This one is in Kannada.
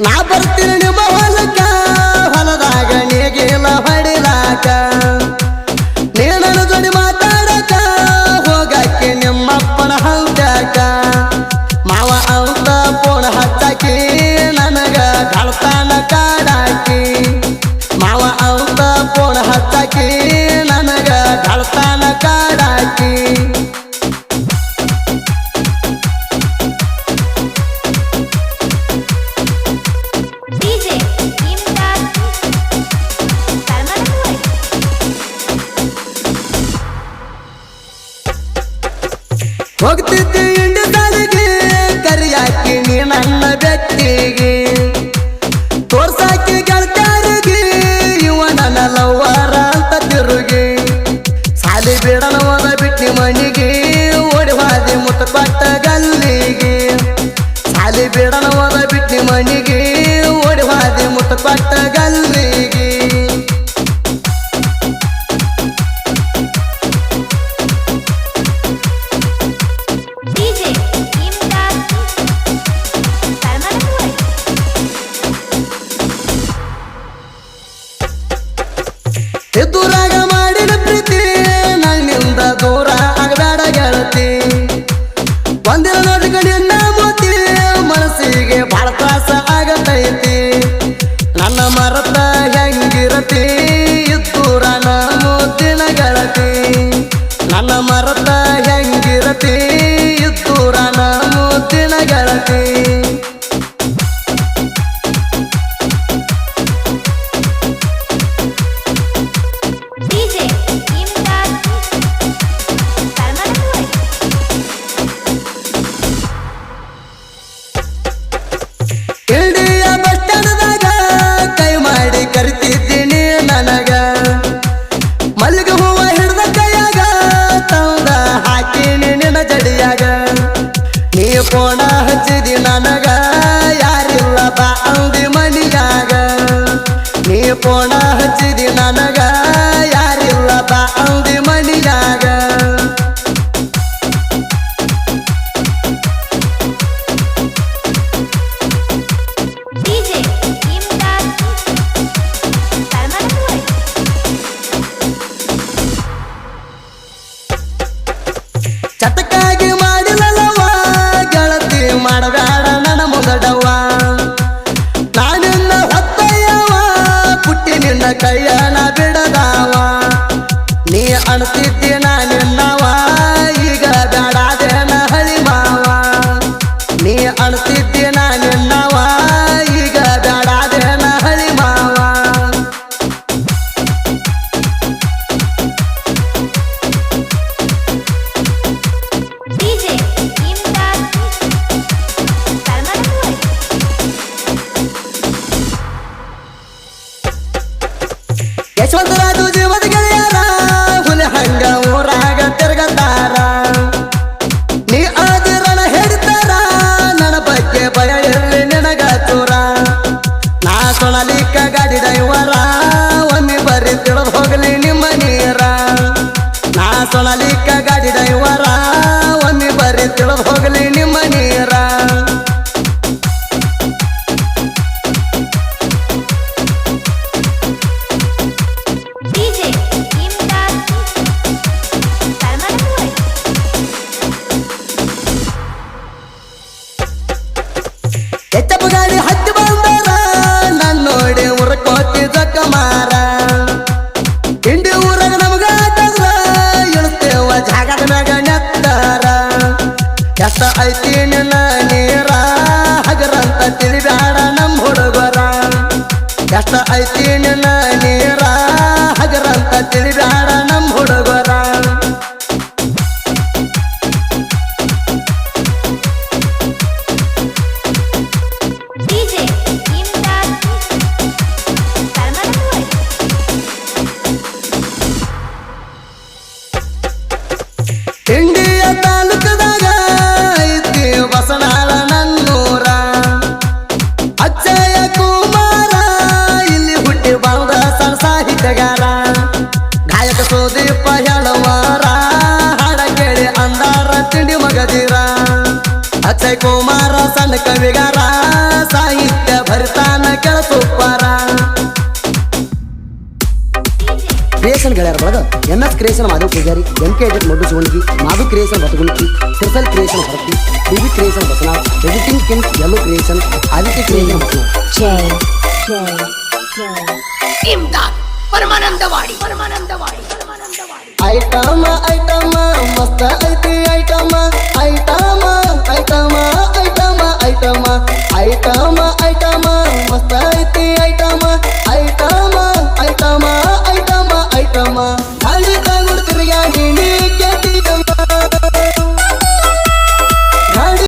ನಾ ಬರ್ತೀನಿ ನಿಮ್ಮ ಹೊಲಕ್ಕ ಹೊಲದಾಗ ನೀಗಿಲ್ಲ ಹೊಡಿಲಾಕ. ಹೋಗ್ತಿದ್ದೆ ಹೆಂಗಿರತಿ ನನ್ನ ಮರತ ಹೆಂಗಿರತಿ? ಇತ್ತೂರ ನಾನು ತಿಣಗರತಿ ಕೈಯನ ಬಿಡದಾವ. ನೀ ಅಣತಿ ಬಸವಂತರಾಜು ಜೀವದ ಗೆಳೆಯರ, ಹುಲಿ ಹಂಗ ಊರಾಗ ತಿರ್ಗಂದಾರ ನೀ ಆದಿರಣ ಹಿಡಿತಾರ ನನ್ನ ಬಗ್ಗೆ ಭಯ ಇರಲಿ ನಿನಗ ತೋರ. ನಾ ತೊಳಲಿಕ್ಕ ಗಾಡಿ ಐತೀನಿ ನೀರ ಹಗರಂತ ತಿಳಿಬ್ಯಾಡ ನಮ್ಮ ಹುಡುಗರ. ಎಷ್ಟ ಐತೀನಿ ಕವಿಗಾರ ಸಾಹಿತ್ಯ ಭರಿತಾನ ಕೆಳ ಸೂಪರ ಕ್ರಿಯೇಷನ್ ಗೆಳೆಯರ ಬಳಗ M S creation Madhav Poojary M K edit ಮಡ್ಡು ಸುವಣ್ಗಿ Madhu creation ಬತಗುಣಿಕಿ CRISIL creation ಹೊರತಿ TV creation Basanath editing king yellow creation Aditya creation Basanath Imdad Paramanandawadi Paramanandawadi Paramanandawadi item item ಮಸ್ತ ಐತಿ ಐಟಮ item item